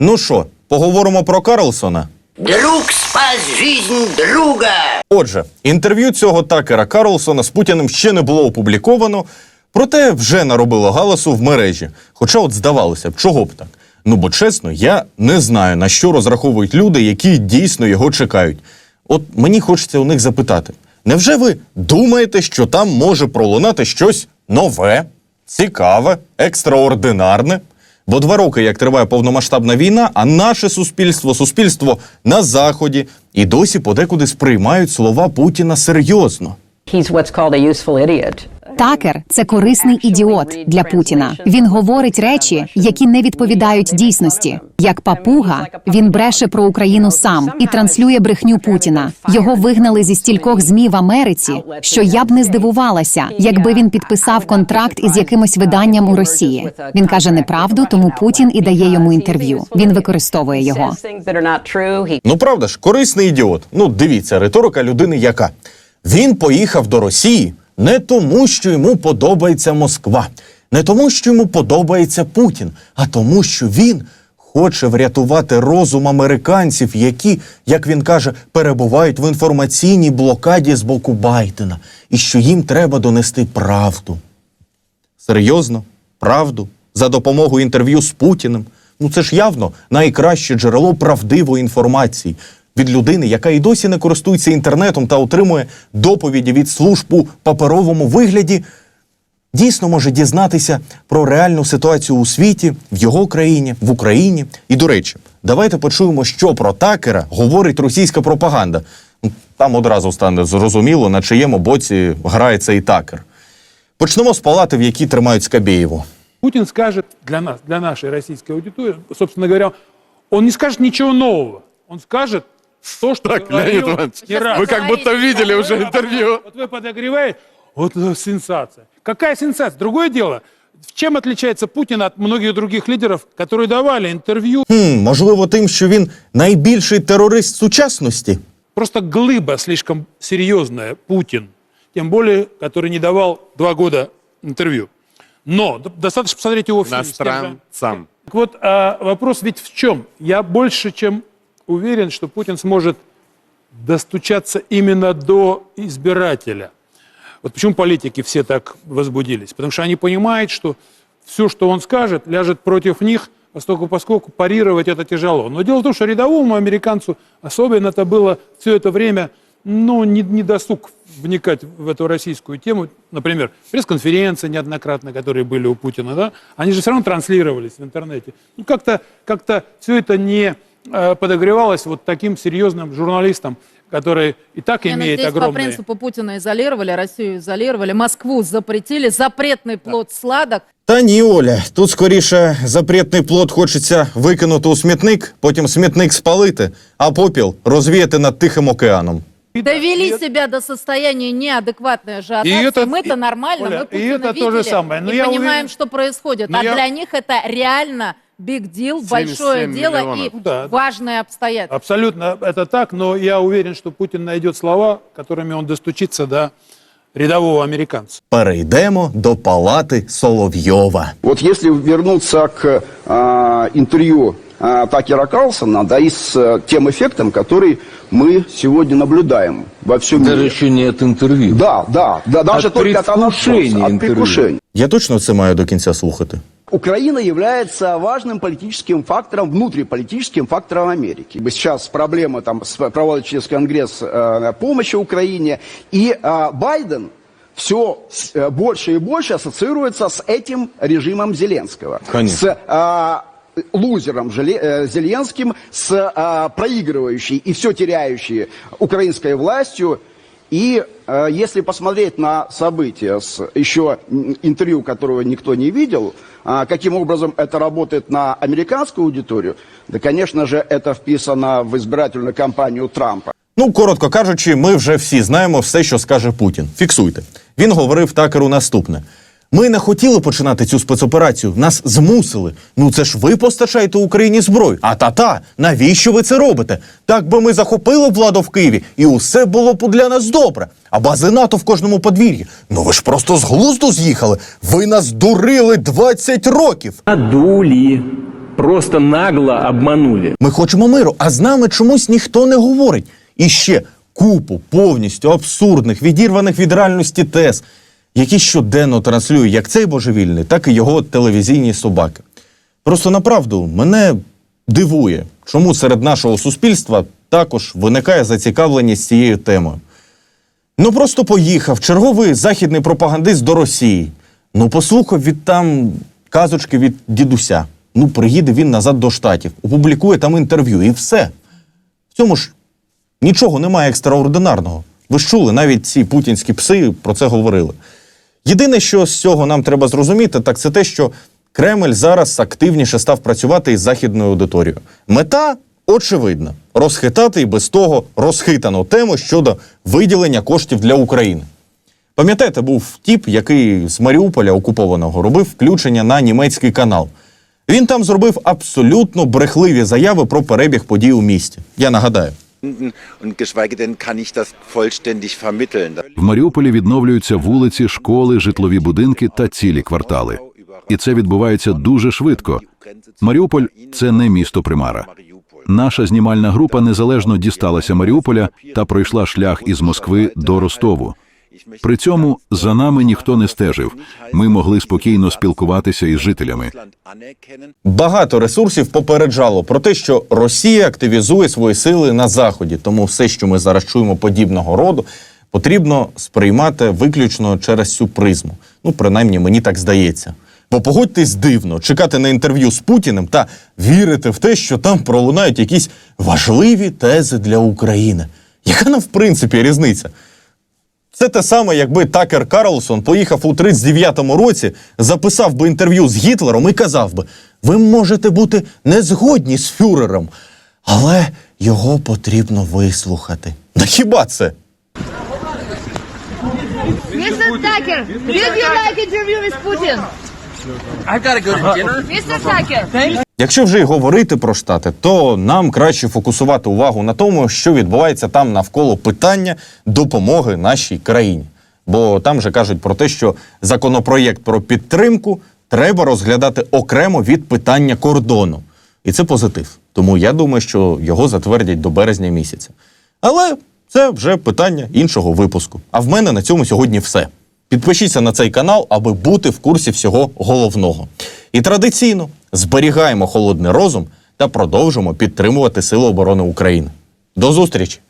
Ну що, поговоримо про Карлсона? Друг спас жизнь друга. Отже, інтерв'ю цього Такера Карлсона з Путіним ще не було опубліковано, проте вже наробило галасу в мережі. Хоча, от здавалося б, чого б так? Ну бо чесно, я не знаю на що розраховують люди, які дійсно його чекають. От мені хочеться у них запитати: невже ви думаєте, що там може пролунати щось нове, цікаве, екстраординарне? Бо два роки, як триває повномасштабна війна, а наше суспільство, суспільство на заході, і досі подекуди сприймають слова Путіна серйозно. He's what's called a useful idiot. Такер це корисний ідіот для Путіна. Він говорить речі, які не відповідають дійсності. Як папуга, він бреше про Україну сам і транслює брехню Путіна. Його вигнали зі стількох змі в Америці. Що я б не здивувалася, якби він підписав контракт із якимось виданням у Росії. Він каже неправду, тому Путін і дає йому інтерв'ю. Він використовує його. Ну правда ж, корисний ідіот. Ну дивіться, риторика людини яка. Він поїхав до Росії не тому, що йому подобається Москва, не тому, що йому подобається Путін, а тому, що він хоче врятувати розум американців, які, як він каже, перебувають в інформаційній блокаді з боку Байдена, і що їм треба донести правду. Серйозно, правду за допомогою інтерв'ю з Путіним. Ну це ж явно найкраще джерело правдивої інформації від людини, яка і досі не користується інтернетом та отримує доповіді від служб у паперовому вигляді. Дійсно може дізнатися про реальну ситуацію у світі, в його країні, в Україні. І до речі, давайте почуємо, що про Такера говорить російська пропаганда. Ну, Там одразу стане зрозуміло, на чиєму боці грає цей такер. Почнемо з палати, в якій тримають Скабєєву. Путин скажет для нас, для нашей российской аудитории, собственно говоря, он не скажет ничего нового. Он скажет то, что Так, говорил Леонид Иванович, не раз. вы как будто видели уже интервью. Вот вы подогреваете, вот э, сенсация. Какая сенсация? Другое дело, в чем отличается Путин от многих других лидеров, которые давали интервью? Хм, можливо, тим, що він найбільший терорист сучасності. Просто глыба слишком серьезная, Путин. Тем более, который не давал два года интервью. Но д- достаточно посмотреть его фильм. с тем же- Иностранцам. Так вот, а вопрос ведь в чем? Я больше чем уверен, что Путин сможет достучаться именно до избирателя. Вот почему политики все так возбудились? Потому что они понимают, что все, что он скажет, ляжет против них, поскольку, поскольку парировать это тяжело. Но дело в том, что рядовому американцу особенно это было все это время ну, не, не досуг вникать в эту российскую тему. Например, пресс-конференции неоднократно, которые были у Путина, да, они же все равно транслировались в интернете. Ну, как-то как все это не подогревалось вот таким серьезным журналистам, который и так Не, ну имеет здесь по огромные... принципу Путина изолировали, Россию изолировали, Москву запретили, запретный плод сладок. Та ні, Оля, тут скоріше запретний плод хочеться викинути у смітник, потім смітник спалити, а попіл розвіяти над Тихим океаном. Довели себя до состояния неадекватной ажиотации. И это- Мы-то и- нормально, Оля, мы и Путина это то видели же самое. Но и я понимаем, уверен- что происходит. Но а я- для них это реально big deal, 77 большое дело миллионов. и Ну да. важное обстоятельство. Абсолютно это так, но я уверен, что Путин найдет слова, которыми он достучится до рядового американца. Перейдемо до палати Соловйова. Вот если вернуться к а, интервью а, Такера Карлсона, да, и с а, тем эффектом, который мы сегодня наблюдаем во всем Даже мире. еще не от интервью. Да, да, да, даже От только от анонса, предвкушения от интервью. предвкушения. Я точно це маю до кінця слухати. Украина является важным политическим фактором, внутриполитическим фактором Америки. Сейчас проблема там с- проводит через Конгресс э, помощи Украине, и э, Байден все э, больше и больше ассоциируется с этим режимом Зеленского. Конечно. С э, лузером Желе- э, Зеленским, с э, проигрывающей и все теряющей украинской властью. И э, если посмотреть на события с еще м, интервью, которого никто не видел, а, каким образом это работает на американскую аудиторию, да, конечно же, это вписано в избирательную кампанию Трампа. Ну, коротко кажучи, ми вже всі знаємо все, що скаже Путін. Фіксуйте. Він говорив такеру наступне: ми не хотіли починати цю спецоперацію, нас змусили. Ну це ж ви постачаєте Україні зброю. А та-та, навіщо ви це робите? Так би ми захопили владу в Києві, і усе було б для нас добре. А бази НАТО в кожному подвір'ї. Ну ви ж просто з глузду з'їхали. Ви нас дурили 20 років. Надули. просто нагло обманули. Ми хочемо миру, а з нами чомусь ніхто не говорить. І ще купу повністю абсурдних, відірваних від реальності тез, які щоденно транслюють як цей божевільний, так і його телевізійні собаки. Просто направду мене дивує, чому серед нашого суспільства також виникає зацікавленість цією темою. Ну просто поїхав черговий західний пропагандист до Росії. Ну, послухав від там казочки від дідуся. Ну, приїде він назад до штатів, опублікує там інтерв'ю, і все. В цьому ж нічого немає екстраординарного. Ви ж чули, навіть ці путінські пси про це говорили. Єдине, що з цього нам треба зрозуміти, так це те, що Кремль зараз активніше став працювати із західною аудиторією. Мета очевидна розхитати і без того розхитану тему щодо виділення коштів для України. Пам'ятаєте, був тіп, який з Маріуполя окупованого робив включення на німецький канал. Він там зробив абсолютно брехливі заяви про перебіг подій у місті. Я нагадаю. В Маріуполі відновлюються вулиці, школи, житлові будинки та цілі квартали. І це відбувається дуже швидко. Маріуполь це не місто Примара. Наша знімальна група незалежно дісталася Маріуполя та пройшла шлях із Москви до Ростову. При цьому за нами ніхто не стежив. Ми могли спокійно спілкуватися із жителями. Багато ресурсів попереджало про те, що Росія активізує свої сили на заході. Тому все, що ми зараз чуємо подібного роду, потрібно сприймати виключно через цю призму. Ну, принаймні, мені так здається. Бо погодьтесь дивно, чекати на інтерв'ю з Путіним та вірити в те, що там пролунають якісь важливі тези для України. Яка нам в принципі різниця? Це те саме, якби Такер Карлсон поїхав у 39-му році, записав би інтерв'ю з Гітлером і казав би: ви можете бути не згодні з фюрером, але його потрібно вислухати. На хіба це? Mr. Tucker, did you like interview with Putin? I gotta go to dinner. Mr. Tucker, Якщо вже й говорити про штати, то нам краще фокусувати увагу на тому, що відбувається там навколо питання допомоги нашій країні. Бо там же кажуть про те, що законопроєкт про підтримку треба розглядати окремо від питання кордону. І це позитив. Тому я думаю, що його затвердять до березня місяця. Але це вже питання іншого випуску. А в мене на цьому сьогодні все. Підпишіться на цей канал, аби бути в курсі всього головного. І традиційно зберігаємо холодний розум та продовжимо підтримувати Сили оборони України. До зустрічі!